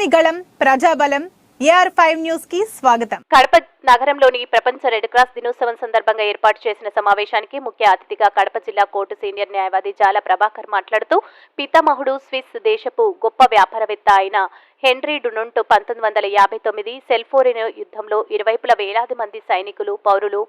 ప్రజని గళం ప్రజాబలం AR five న్యూస్కి స్వాగతం. కడప నగరంలోని ప్రపంచ రెడ్ క్రాస్ దినోత్సవం సందర్భంగా ఏర్పాటు చేసిన సమావేశానికి ముఖ్య అతిథిగా కడప జిల్లా కోర్టు సీనియర్ న్యాయవాది జాల ప్రభాకర్ మాట్లాడుతూ పితామహుడు స్విస్ దేశపు గొప్ప వ్యాపారవేత్త అయిన హెన్రీ డునొంట్ పంతొమ్మిది వందల యాభై తొమ్మిది సెల్ఫోరిన్ యుద్ధంలో ఇరువైపుల వేలాది మంది సైనికులు పౌరులు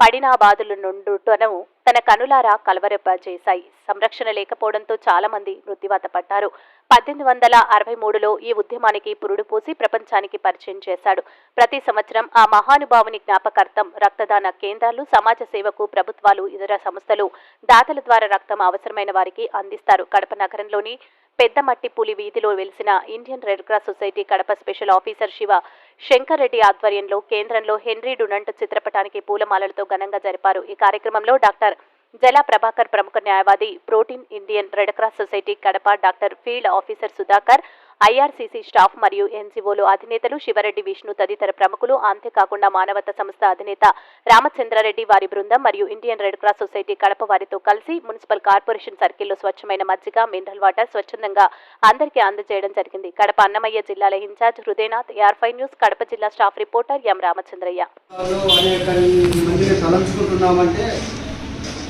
పడిన బాధల నుండుటను తన కనులారా కలవరపజేశాయి సంరక్షణ లేకపోవడంతో చాలా మంది మృత్యువాత పడ్డారు. పద్దెనిమిది వందల అరవై మూడులో ఈ ఉద్యమానికి పురుడు పోసి ప్రపంచానికి పరిచయం చేశాడు. ప్రతి సంవత్సరం ఆ మహానుభావుని జ్ఞాపకార్థం రక్తదాన కేంద్రాలు సమాజ సేవకు ప్రభుత్వాలు ఇతర సంస్థలు దాతల ద్వారా రక్తం అవసరమైన వారికి అందిస్తారు. కడప నగరంలోని పెద్దమట్టి పులి వీధిలో వెలిసిన Indian Red Cross Society Kadapa special officer Shiva Shankar Reddy ఆధ్వర్యంలో కేంద్రంలో హెన్రీ డునంట్ చిత్రపటానికి పూలమాలలతో ఘనంగా జరిపారు. ఈ కార్యక్రమంలో డాక్టర్ జల ప్రభాకర్ ప్రముఖ న్యాయవాది protein Indian Red Cross Society Kadapa doctor field officer Sudhakar IRCC staff మరియు ఎన్జీఓలు అధినేతలు శివరెడ్డి విష్ణు తదితర ప్రముఖులు అంతేకాకుండా మానవత సంస్థ అధినేత రామచంద్రారెడ్డి వారి బృందం మరియు Indian Red Cross Society Kadapa వారితో కలిసి మున్సిపల్ కార్పొరేషన్ సర్కిల్లో స్వచ్ఛమైన మజ్జిగ మినరల్ వాటర్ స్వచ్ఛందంగా అందరికీ అందజేయడం జరిగింది. కడప అన్నమయ్య జిల్లాల ఇన్ఛార్జ్ హృదయనాథ్ ఏఆర్ఫై న్యూస్ కడప జిల్లా స్టాఫ్ రిపోర్టర్ ఎం రామచంద్రయ్య.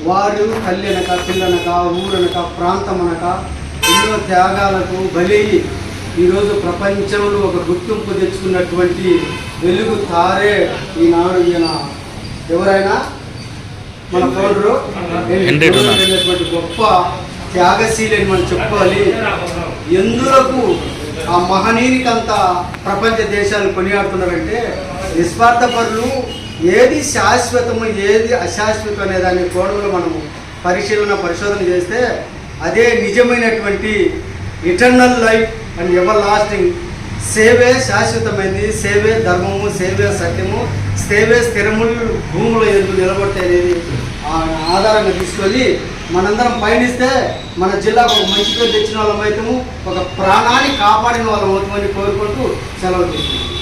వారు తల్లి అనక పిల్లనక ఊరనక ప్రాంతం అనక ఎన్నో త్యాగాలకు బలయ్యి ఈరోజు ప్రపంచంలో ఒక గుర్తింపు తెచ్చుకున్నటువంటి వెలుగు తారే ఈనాడు ఈయన. ఎవరైనా? మన పౌరుడు గొప్ప త్యాగశీలి అని మనం చెప్పుకోవాలి ఎందులకు ఆ మహనీయునికి అంత ప్రపంచ దేశాలు కొనియాడుతున్నారంటే నిస్వార్థపరులు ఏది శాశ్వతము ఏది అశాశ్వతం అనే దాని కోణంలో మనము పరిశీలన పరిశోధన చేస్తే అదే నిజమైనటువంటి eternal life and ever lasting సేవే శాశ్వతమైంది సేవే ధర్మము సేవే సత్యము సేవే స్థిరములు భూముల ఎందుకు నిలబడతాయి అనేది ఆధారంగా తీసుకొని మనందరం పయనిస్తే మన జిల్లాకు ఒక మంచి పేరు తెచ్చిన వాళ్ళం అవుతాము ఒక ప్రాణాన్ని కాపాడిన వాళ్ళం అవుతామని కోరుకుంటూ సెలవు తీసుకుంటాం